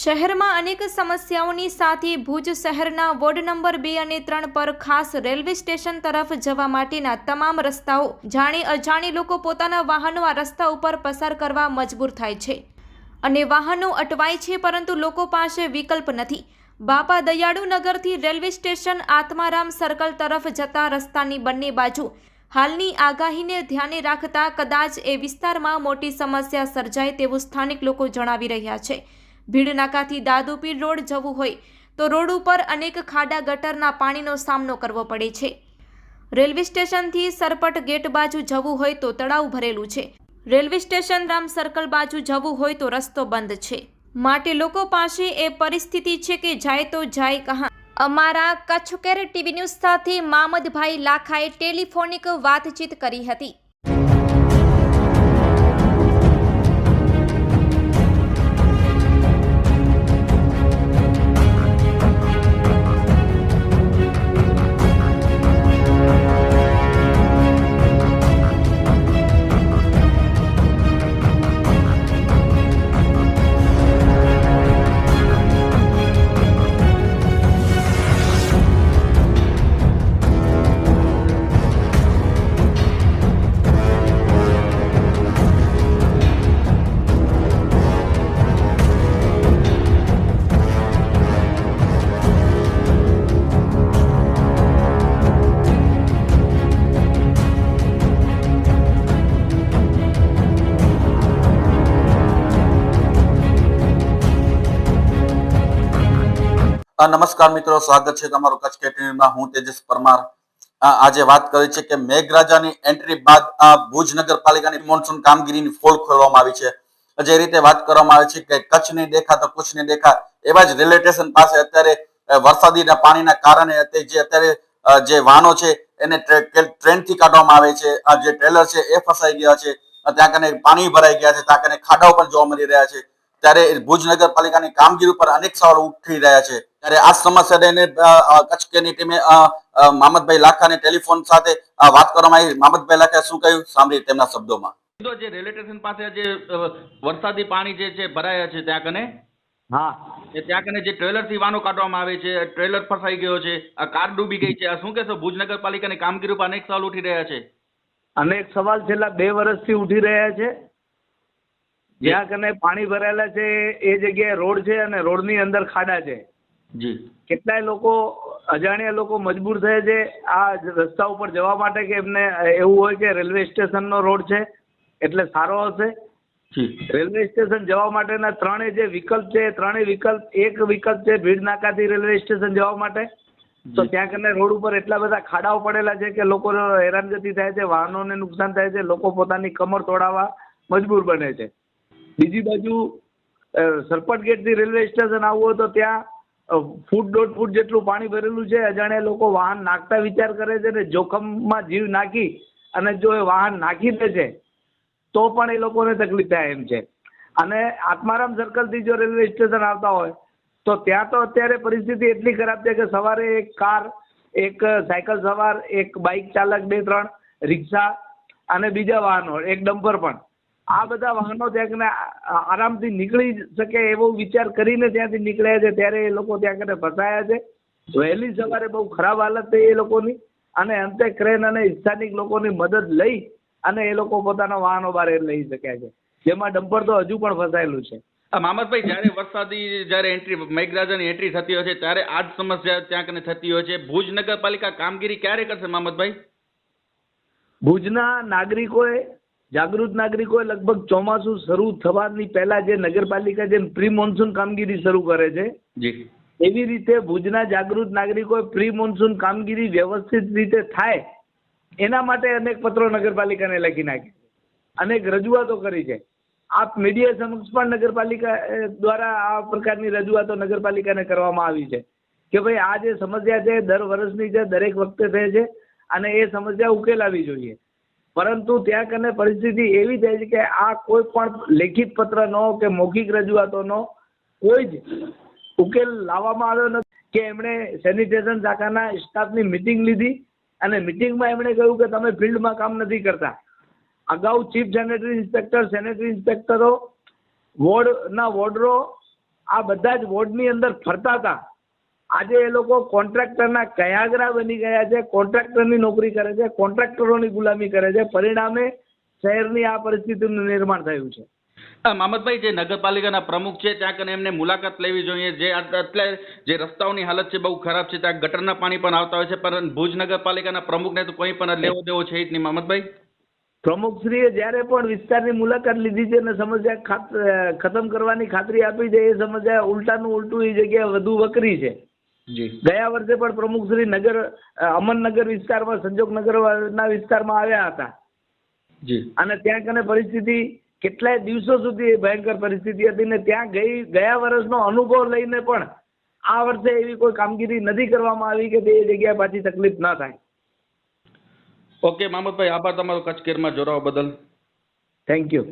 શહેરમાં અનેક સમસ્યાઓની સાથે ભુજ શહેરના વોર્ડ નંબર બે અને ત્રણ પર ખાસ રેલવે સ્ટેશન તરફ જવા માટેના તમામ રસ્તાઓ જાણે અજાણી લોકો પોતાના વાહનો આ રસ્તા ઉપર પસાર કરવા મજબૂર થાય છે. અને વાહનો અટવાય છે પરંતુ લોકો પાસે વિકલ્પ નથી. બાપા દયાળુ નગરથી રેલવે સ્ટેશન આત્મારામ સર્કલ તરફ જતા રસ્તાની બંને બાજુ હાલની આગાહીને ધ્યાને રાખતા કદાચ એ વિસ્તારમાં મોટી સમસ્યા સર્જાય તેવું સ્થાનિક લોકો જણાવી રહ્યા છે. ભીડ નાકાથી દાદુપીર રોડ જવું હોય તો રોડ ઉપર અનેક ખાડા ગટરના પાણીનો સામનો કરવો પડે છે. રેલવે સ્ટેશનથી સરપટ ગેટ બાજુ જવું હોય તો તળાવ ભરેલું છે. રેલવે સ્ટેશન રામ સર્કલ બાજુ જવું હોય તો રસ્તો બંધ છે. માટે લોકો પાસે એ પરિસ્થિતિ છે કે જાય તો જાય કહા. અમારા કચ્છ કેર ટીવી ન્યૂઝ સાથે મામદભાઈ લાખાએ ટેલિફોનિક વાતચીત કરી હતી. નમસ્કાર મિત્રો, સ્વાગત છે તમારું કચ્છ કેટીવીમાં હું તેજસ પરમાર. આજે વાત કરી છે કે મેઘરાજાની એન્ટ્રી બાદ ભુજ નગરપાલિકાની મોન્સૂન કામગીરીની ફોલ ખોલવામાં આવી છે. જે રીતે વાત કરવામાં આવે છે કે કચ્છ નહીં દેખા તો કુછ નહીં દેખા, એવા જ રેલવે સ્ટેશન પાસે અત્યારે વરસાદીના પાણીના કારણે જે અત્યારે જે વાહનો છે, એને ટ્રેનથી કાઢવામાં આવે છે. જે ટ્રેલર છે, એ ફસાઈ ગયા છે. ત્યાં કને પાણી ભરાઈ ગયા છે, ત્યાં કને ખાડાઓ પણ જોવા મળી રહ્યા છે. ત્યારે ભુજ નગરપાલિકાની કામગીરી ઉપર અનેક સવાલો ઉઠી રહ્યા છે. ત્યારે આ સમસ્યા લઈને, કચ્છ કેની ટીમે મામદભાઈ લાખાને ટેલિફોન સાથે વાત કરવામાં આવી. મામદભાઈ લાખા શું કહ્યું? સાંભળી તેમના શબ્દોમાં. તો જે રેલવે સ્ટેશન પાસે જે વરસાદી પાણી જે છે ભરાયા છે ત્યાં કને? હા. એ ત્યાં કને જે ટ્રેલરથી વાનો કાઢવામાં આવે છે ટ્રેલર ફસાઈ ગયો છે આ કાર ડૂબી ગઈ છે આ શું કહેશો? ભુજ નગરપાલિકાની કામગીરી ઉપર અનેક સવાલ ઉઠી રહ્યા છે. અનેક સવાલ છેલ્લા બે વર્ષથી ઉઠી રહ્યા છે. જ્યાં કને પાણી ભરાયેલા છે એ જગ્યાએ રોડ છે અને રોડની અંદર ખાડા છે. જી. કેટલાય લોકો અજાણ્યા લોકો મજબૂર થયા છે આ રસ્તા ઉપર જવા માટે કે એમને એવું હોય કે રેલવે સ્ટેશનનો રોડ છે એટલે સારો હશે. રેલવે સ્ટેશન જવા માટેના ત્રણેય જે વિકલ્પ છે ત્રણેય વિકલ્પ એક વિકલ્પ છે ભીડ નાકાથી રેલવે સ્ટેશન જવા માટે. તો ત્યાં કને રોડ ઉપર એટલા બધા ખાડાઓ પડેલા છે કે લોકો હેરાનગતિ થાય છે વાહનોને નુકસાન થાય છે લોકો પોતાની કમર તોડાવવા મજબૂર બને છે. બીજી બાજુ સરપટ ગેટથી રેલવે સ્ટેશન આવવું હોય તો ત્યાં ફૂટ દોઢ ફૂટ જેટલું પાણી ભરેલું છે, અજાણ્યા લોકો વાહન નાખતા વિચાર કરે છે ને જોખમમાં જીવ નાખી અને જો એ વાહન નાખી દે છે, તો પણ એ લોકોને તકલીફ થાય એમ છે. અને આત્મારામ સર્કલથી જો રેલવે સ્ટેશન આવતા હોય, તો ત્યાં તો અત્યારે પરિસ્થિતિ એટલી ખરાબ છે કે સવારે એક કાર, એક સાયકલ સવાર, એક બાઇક ચાલક બે ત્રણ, રિક્ષા અને બીજા વાહનો એક ડમ્પર પણ. આ બધા વાહનો ત્યાં આરામથી નીકળી શકે એવો વિચાર કરીને ત્યાંથી નીકળ્યા છે. ત્યારે એ લોકો ત્યાં કને ફસાયા છે. વહેલી સવારે બહુ ખરાબ હાલત થઈ એ લોકોની. અને અંતે ક્રેન અને સ્થાનિક લોકોની મદદ લઈ અને એ લોકો પોતાના વાહનો બહાર લઈ શક્યા છે. જેમાં ડમ્પર તો હજુ પણ ફસાયેલું છે. આ મામદભાઈ જ્યારે વરસાદી જ્યારે એન્ટ્રી મેઘરાજાની એન્ટ્રી થતી હોય છે ત્યારે આ જ સમસ્યા ત્યાં કને થતી હોય છે. ભુજ નગરપાલિકા કામગીરી ક્યારે કરશે મામતભાઈ? ભુજના નાગરિકોએ જાગૃત નાગરિકોએ લગભગ ચોમાસું શરૂ થવાની પહેલા જે નગરપાલિકા જે પ્રી મોન્સૂન કામગીરી શરૂ કરે છે જી. એવી રીતે ભુજના જાગૃત નાગરિકોએ પ્રી મોન્સૂન કામગીરી વ્યવસ્થિત રીતે થાય એના માટે અનેક પત્રો નગરપાલિકાને લખી નાખી અનેક રજૂઆતો કરી છે. આપ મીડિયા સમક્ષ પણ નગરપાલિકા દ્વારા આ પ્રકારની રજૂઆતો નગરપાલિકાને કરવામાં આવી છે કે ભાઈ આ જે સમસ્યા છે દર વર્ષની છે દરેક વખતે થાય છે અને એ સમસ્યા ઉકેલાવી જોઈએ. પરંતુ ત્યાં કને પરિસ્થિતિ એવી થાય છે કે આ કોઈ પણ લેખિત પત્રનો કે મૌખિક રજૂઆતોનો કોઈ જ ઉકેલ લાવવામાં આવ્યો નથી. કે એમણે સેનિટેશન શાખાના સ્ટાફની મિટિંગ લીધી અને મિટિંગમાં એમણે કહ્યું કે તમે ફિલ્ડમાં કામ નથી કરતા. અગાઉ ચીફ સેનેટરી ઇન્સ્પેક્ટર સેનેટરી ઇન્સ્પેક્ટરો વોર્ડના વોર્ડરો આ બધા જ વોર્ડની અંદર ફરતા હતા. આજે એ લોકો કોન્ટ્રાક્ટરના કયાગરા બની ગયા છે કોન્ટ્રાક્ટરની નોકરી કરે છે કોન્ટ્રાક્ટરોની ગુલામી કરે છે. પરિણામે શહેરની આ પરિસ્થિતિનું નિર્માણ થયું છે. મામતભાઈ જે નગરપાલિકાના પ્રમુખ છે ત્યાં કને એમને મુલાકાત લેવી જોઈએ. જે અત્યારે જે રસ્તાઓની હાલત છે બહુ ખરાબ છે ત્યાં ગટરના પાણી પણ આવતા હોય છે પણ ભુજ નગરપાલિકાના પ્રમુખને તો કોઈ પણ લેવો દેવો છે જ નહીં મામતભાઈ. પ્રમુખશ્રીએ જ્યારે પણ વિસ્તારની મુલાકાત લીધી છે અને સમસ્યા ખાત ખતમ કરવાની ખાતરી આપી છે એ સમસ્યા ઉલટાનું ઉલટું એ જગ્યાએ વધુ વકરી છે. ગયા વર્ષે પણ પ્રમુખશ્રી નગર અમનનગર વિસ્તારમાં સંજોગનગરના વિસ્તારમાં આવ્યા હતા. અને ત્યાં કને પરિસ્થિતિ કેટલાય દિવસો સુધી ભયંકર પરિસ્થિતિ હતી ને ત્યાં ગઈ ગયા વર્ષનો અનુભવ લઈને પણ આ વર્ષે એવી કોઈ કામગીરી નથી કરવામાં આવી કે તે જગ્યાએ પાછી તકલીફ ના થાય. ઓકે મામતભાઈ આભાર તમારો કચ્છ કેરમાં જોડાવા બદલ. Thank you